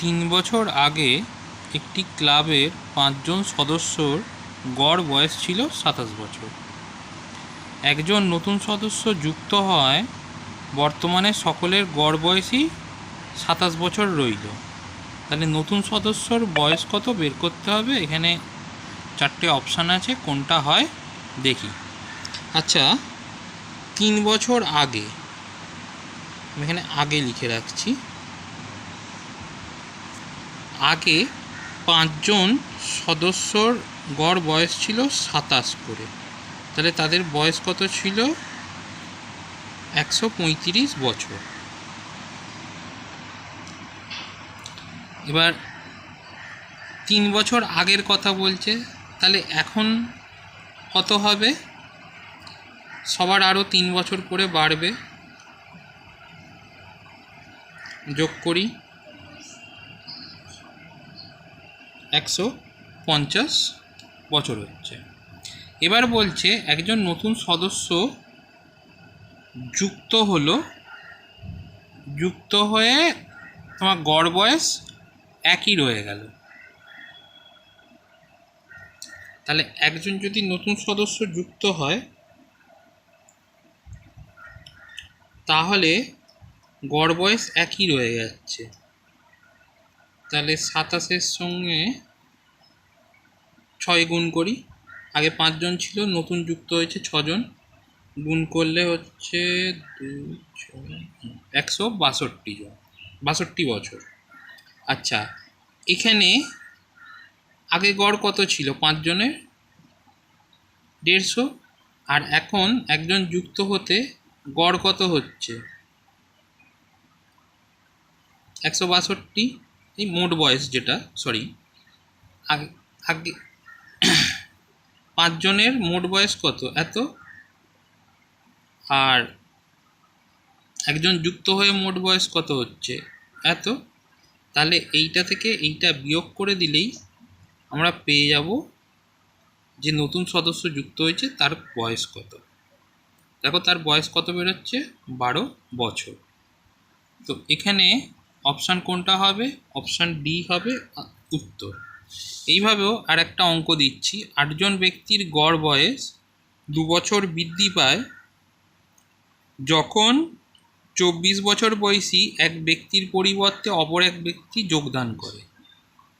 তিন বছর আগে একটি ক্লাবের পাঁচজন সদস্যর গড় বয়স ছিল সাতাশ বছর। একজন নতুন সদস্য যুক্ত হয় বর্তমানে সকলের গড় বয়সই সাতাশ বছর রইল। তাহলে নতুন সদস্যর বয়স কত বের করতে হবে? এখানে চারটে অপশান আছে, কোনটা হয় দেখি। আচ্ছা তিন বছর আগে এখানে আগে লিখে রাখছি। আগে পাঁচজন সদস্যর গড় বয়স ছিল সাতাশ করে। তাহলে তাদের বয়স কত ছিল? একশো পঁয়ত্রিশ বছর। এবার তিন বছর আগের কথা বলছে, তাহলে এখন কত হবে? সবার আরও তিন বছর করে বাড়বে। যোগ করি। একশো পঞ্চাশ বছর হচ্ছে। এবার বলছে একজন নতুন সদস্য যুক্ত হলো, যুক্ত হয়ে তোমার গড় বয়স একই রয়ে গেল। তাহলে একজন যদি নতুন সদস্য যুক্ত হয়, তাহলে গড় বয়স একই রয়ে যাচ্ছে। তাহলে সাতাশের সঙ্গে ছয় গুণ করি। আগে পাঁচজন ছিল, নতুন যুক্ত হয়েছে ছজন। গুণ করলে হচ্ছে একশো বাষট্টি জন, বাষট্টি বছর। আচ্ছা এখানে আগে গড় কত ছিল পাঁচজনের? দেড়শো। আর এখন একজন যুক্ত হতে গড় কত হচ্ছে? একশো বাষট্টি। এই মোট বয়স যেটা সরি আগে পাঁচজনের মোট বয়স কত? এত? আর একজন যুক্ত হয়ে মোট বয়স কত হচ্ছে? এত? তাহলে এইটা থেকে এইটা বিয়োগ করে দিলেই আমরা পেয়ে যাব যে নতুন সদস্য যুক্ত হয়েছে, তার বয়স কত? দেখো তার বয়স কত বেরোচ্ছে? বারো বছর। তো এখানে অপশান কোনটা হবে? অপশান ডি হবে উত্তর। এইভাবেও আর একটা অঙ্ক দিচ্ছি। আটজন ব্যক্তির গড় বয়স দু বছর বৃদ্ধি পায় যখন চব্বিশ বছর বয়সী এক ব্যক্তির পরিবর্তে অপর এক ব্যক্তি যোগদান করে।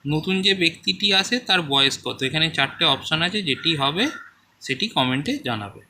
নতুন যে ব্যক্তিটি আসে, তার বয়স কত? এখানে চারটে অপশান আছে, যেটি হবে, সেটি কমেন্টে জানাবে।